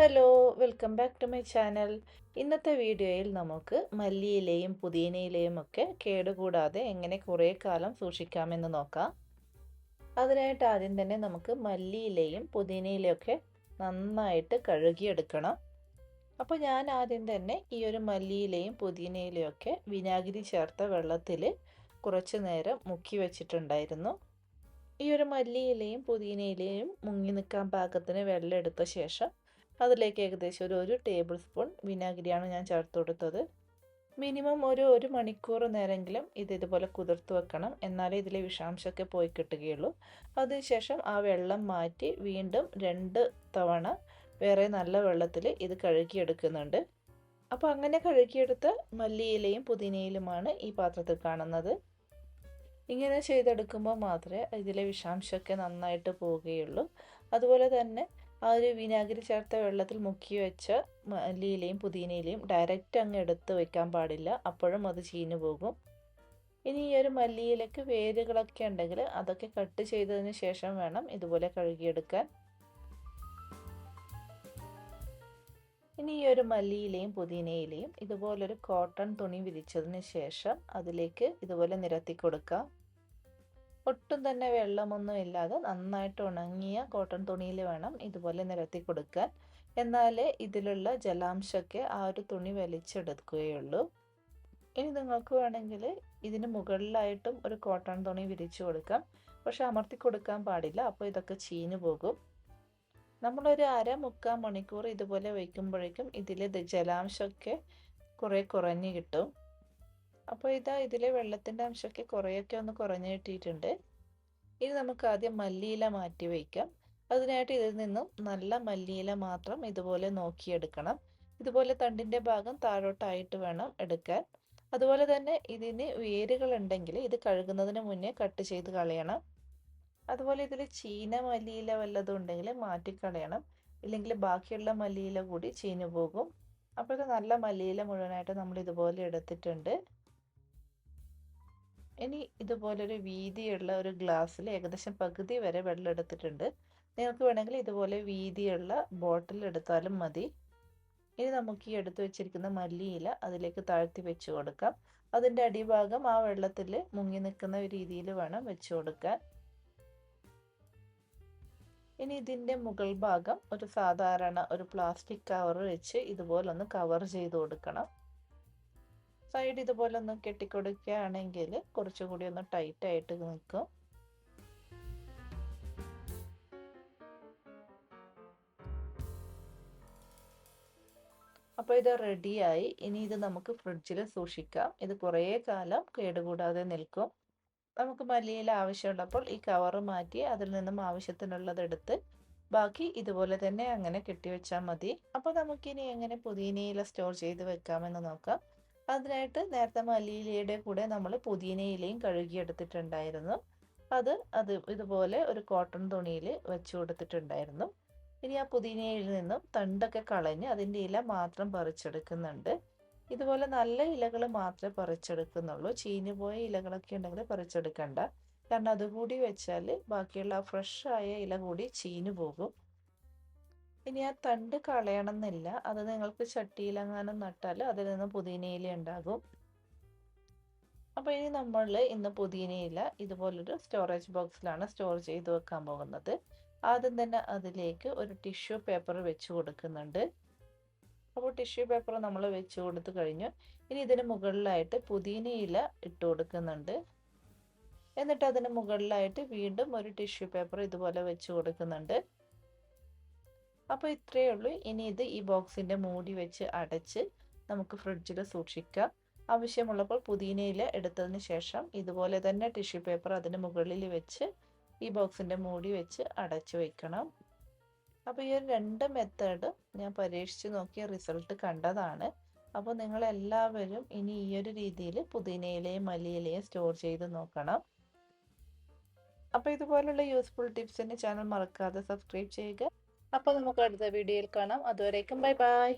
Hello welcome back to my channel. ഇന്നത്തെ വീഡിയോയിൽ നമുക്ക് മല്ലിയിലെയും പുതിയനയിലെയും ഒക്കെ കേടുകൂടാതെ എങ്ങനെ കുറേ കാലം സൂക്ഷിക്കാമെന്ന് നോക്കാം. അതിനായിട്ട് ആദ്യം തന്നെ നമുക്ക് മല്ലിയിലെയും പുതിയനയിലെയും ഒക്കെ നന്നായിട്ട് കഴുകിയെടുക്കണം. അപ്പോൾ ഞാൻ ആദ്യം തന്നെ ഈ ഒരു മല്ലിയിലെയും പുതിയനയിലെയും ഒക്കെ വിനാഗിരി ചേർത്ത വെള്ളത്തിൽ കുറച്ച് നേരം മുക്കി വെച്ചിട്ടുണ്ടായിരുന്നു. ഈ ഒരു മല്ലിയിലയും പുതിനയിലയും മുങ്ങി നിൽക്കാൻ പാകത്തിന് വെള്ളം എടുത്ത ശേഷം അതിലേക്ക് ഏകദേശം ഒരു ഒരു ടേബിൾ സ്പൂൺ വിനാഗിരിയാണ് ഞാൻ ചേർത്ത് കൊടുത്തത്. മിനിമം ഒരു ഒരു മണിക്കൂർ നേരമെങ്കിലും ഇത് ഇതുപോലെ കുതിർത്ത് വെക്കണം. എന്നാലേ ഇതിലെ വിഷാംശമൊക്കെ പോയി കിട്ടുകയുള്ളൂ. അതിനുശേഷം ആ വെള്ളം മാറ്റി വീണ്ടും രണ്ട് തവണ വേറെ നല്ല വെള്ളത്തിൽ ഇത് കഴുകിയെടുക്കുന്നുണ്ട്. അപ്പോൾ അങ്ങനെ കഴുകിയെടുത്ത മല്ലിയിലയും പുതിനയിലുമാണ് ഈ പാത്രത്തിൽ കാണുന്നത്. ഇങ്ങനെ ചെയ്തെടുക്കുമ്പോൾ മാത്രമേ ഇതിലെ വിഷാംശമൊക്കെ നന്നായിട്ട് പോവുകയുള്ളൂ. അതുപോലെ തന്നെ ആ ഒരു വിനാഗിരി ചേർത്ത വെള്ളത്തിൽ മുക്കി വെച്ച മല്ലിയിലയും പുതിനയിലയും ഡയറക്റ്റ് അങ്ങ് എടുത്ത് വെക്കാൻ പാടില്ല. അപ്പോഴും അത് ചീഞ്ഞു പോകും. ഇനി ഈ ഒരു മല്ലിയിലക്ക് വേരുകളൊക്കെ ഉണ്ടെങ്കിൽ അതൊക്കെ കട്ട് ചെയ്തതിന് ശേഷം വേണം ഇതുപോലെ കഴുകിയെടുക്കാൻ. ഇനി ഈ ഒരു മല്ലിയിലയും പുതിനയിലയും ഇതുപോലൊരു കോട്ടൺ തുണി വിരിച്ചതിന് ശേഷം അതിലേക്ക് ഇതുപോലെ നിരത്തി കൊടുക്കാം. ഒട്ടും തന്നെ വെള്ളമൊന്നും ഇല്ലാതെ നന്നായിട്ട് ഉണങ്ങിയ കോട്ടൺ തുണിയിൽ വേണം ഇതുപോലെ നിരത്തി കൊടുക്കാൻ. എന്നാലേ ഇതിലുള്ള ജലാംശമൊക്കെ ആ ഒരു തുണി വലിച്ചെടുക്കുകയുള്ളൂ. ഇനി നിങ്ങൾക്ക് വേണമെങ്കിൽ ഇതിന് മുകളിലായിട്ടും ഒരു കോട്ടൺ തുണി വിരിച്ചു കൊടുക്കാം. പക്ഷെ അമർത്തി കൊടുക്കാൻ പാടില്ല അപ്പോൾ ഇതൊക്കെ ചീഞ്ഞു പോകും. നമ്മളൊരു അര മുക്കാൽ മണിക്കൂർ ഇതുപോലെ വയ്ക്കുമ്പോഴേക്കും ഇതിലെ ജലാംശമൊക്കെ കുറേ കുറഞ്ഞു കിട്ടും. അപ്പോൾ ഇതാ ഇതിലെ വെള്ളത്തിന്റെ അംശമൊക്കെ കുറേയൊക്കെ ഒന്ന് കുറഞ്ഞു കിട്ടിയിട്ടുണ്ട്. ഇനി നമുക്ക് ആദ്യം മല്ലിയില മാറ്റി വയ്ക്കാം. അതിനായിട്ട് ഇതിൽ നിന്നും നല്ല മല്ലിയില മാത്രം ഇതുപോലെ നോക്കിയെടുക്കണം. ഇതുപോലെ തണ്ടിന്റെ ഭാഗം താഴോട്ടായിട്ട് വേണം എടുക്കാൻ. അതുപോലെ തന്നെ ഇതിന് വേരുകൾ ഉണ്ടെങ്കിൽ ഇത് കഴുകുന്നതിന് മുന്നേ കട്ട് ചെയ്ത് കളയണം. അതുപോലെ ഇതിൽ ചീന മല്ലിയില വല്ലതും ഉണ്ടെങ്കിൽ മാറ്റിക്കളയണം ഇല്ലെങ്കിൽ ബാക്കിയുള്ള മല്ലിയില കൂടി ചീഞ്ഞു പോകും. അപ്പോൾ നല്ല മല്ലിയില മുഴുവനായിട്ട് നമ്മൾ ഇതുപോലെ എടുത്തിട്ടുണ്ട്. ഇനി ഇതുപോലൊരു വീതിയുള്ള ഒരു ഗ്ലാസ്സിൽ ഏകദേശം പകുതി വരെ വെള്ളം എടുത്തിട്ടുണ്ട്. നിങ്ങൾക്ക് വേണമെങ്കിൽ ഇതുപോലെ വീതിയുള്ള ബോട്ടിൽ എടുത്താലും മതി. ഇനി നമുക്ക് ഈ എടുത്തു വെച്ചിരിക്കുന്ന മല്ലിയില അതിലേക്ക് താഴ്ത്തി വെച്ച് കൊടുക്കാം. അതിന്റെ അടിഭാഗം ആ വെള്ളത്തിൽ മുങ്ങി നിൽക്കുന്ന രീതിയിൽ വേണം വെച്ച് കൊടുക്കാൻ. ഇനി ഇതിന്റെ മുകൾ ഭാഗം ഒരു സാധാരണ ഒരു പ്ലാസ്റ്റിക് കവർ വെച്ച് ഇതുപോലൊന്ന് കവർ ചെയ്ത് കൊടുക്കണം. സൈഡ് ഇതുപോലെ ഒന്ന് കെട്ടിക്കൊടുക്കുകയാണെങ്കിൽ കുറച്ചുകൂടി ഒന്ന് ടൈറ്റ് ആയിട്ട് നിൽക്കും. അപ്പോൾ ഇത് റെഡിയായി. ഇനി ഇത് നമുക്ക് ഫ്രിഡ്ജിൽ സൂക്ഷിക്കാം. ഇത് കുറേ കാലം കേടുകൂടാതെ നിൽക്കും. നമുക്ക് മല്ലിയിൽ ആവശ്യമുള്ളപ്പോൾ ഈ കവർ മാറ്റി അതിൽ നിന്നും ആവശ്യത്തിനുള്ളത് എടുത്ത് ബാക്കി ഇതുപോലെ തന്നെ അങ്ങനെ കെട്ടിവെച്ചാൽ മതി. അപ്പോൾ നമുക്കിനി എങ്ങനെ പുതിനയില സ്റ്റോർ ചെയ്ത് വെക്കാമെന്ന് നോക്കാം. അതിനായിട്ട് നേരത്തെ മല്ലിയിലയുടെ കൂടെ നമ്മൾ പുതിനയിലയും കഴുകിയെടുത്തിട്ടുണ്ടായിരുന്നു. അത് അത് ഇതുപോലെ ഒരു കോട്ടൺ തുണിയിൽ വെച്ച് കൊടുത്തിട്ടുണ്ടായിരുന്നു. ഇനി ആ പുതിനയിൽ നിന്നും തണ്ടൊക്കെ കളഞ്ഞ് അതിന്റെ ഇല മാത്രം പറിച്ചെടുക്കുന്നുണ്ട്. ഇതുപോലെ നല്ല ഇലകൾ മാത്രമേ പറിച്ചെടുക്കുന്നുള്ളൂ. ചീഞ്ഞു പോയ ഇലകളൊക്കെ ഉണ്ടെങ്കിൽ പറിച്ചെടുക്കണ്ട. കാരണം അതുകൂടി വെച്ചാൽ ബാക്കിയുള്ള ഫ്രഷ് ആയ ഇല കൂടി ചീഞ്ഞു പോകും ഇനി ആ തണ്ട് കളയണമെന്നില്ല. അത് നിങ്ങൾക്ക് ചട്ടിയിലെങ്ങാനും നട്ടാൽ അതിൽ നിന്ന് പുതിനയില ഉണ്ടാകും. അപ്പോൾ ഇനി നമ്മൾ ഇന്ന് പുതിനയില ഇതുപോലൊരു സ്റ്റോറേജ് ബോക്സിലാണ് സ്റ്റോർ ചെയ്ത് വെക്കാൻ പോകുന്നത്. ആദ്യം തന്നെ അതിലേക്ക് ഒരു ടിഷ്യൂ പേപ്പർ വെച്ച് കൊടുക്കുന്നുണ്ട്. അപ്പോൾ ടിഷ്യൂ പേപ്പർ നമ്മൾ വെച്ച് കൊടുത്തു കഴിഞ്ഞു ഇനി ഇതിന് മുകളിലായിട്ട് പുതിനയില ഇട്ട് കൊടുക്കുന്നുണ്ട്. എന്നിട്ട് അതിന് മുകളിലായിട്ട് വീണ്ടും ഒരു ടിഷ്യൂ പേപ്പർ ഇതുപോലെ വെച്ച് കൊടുക്കുന്നുണ്ട്. അപ്പോൾ ഇത്രയേ ഉള്ളൂ. ഇനി ഇത് ഈ ബോക്സിന്റെ മൂടി വെച്ച് അടച്ച് നമുക്ക് ഫ്രിഡ്ജിൽ സൂക്ഷിക്കാം. ആവശ്യമുള്ളപ്പോൾ പുതിനയില എടുത്തതിന് ശേഷം ഇതുപോലെ തന്നെ ടിഷ്യൂ പേപ്പർ അതിന് മുകളിൽ വെച്ച് ഈ ബോക്സിന്റെ മൂടി വെച്ച് അടച്ചു വയ്ക്കണം അപ്പോൾ ഈ ഒരു രണ്ട് മെത്തേഡ് ഞാൻ പരീക്ഷിച്ച് നോക്കിയ റിസൾട്ട് കണ്ടതാണ്. അപ്പോൾ നിങ്ങൾ എല്ലാവരും ഇനി ഈ ഒരു രീതിയിൽ പുതിനയിലയും മല്ലിയിലയും സ്റ്റോർ ചെയ്ത് നോക്കണം. അപ്പോൾ ഇതുപോലുള്ള യൂസ്ഫുൾ ടിപ്സിന് ചാനൽ മറക്കാതെ സബ്സ്ക്രൈബ് ചെയ്യുക. അപ്പോൾ നമുക്ക് അടുത്ത വീഡിയോയിൽ കാണാം. അതുവരേക്കും ബൈ ബൈ.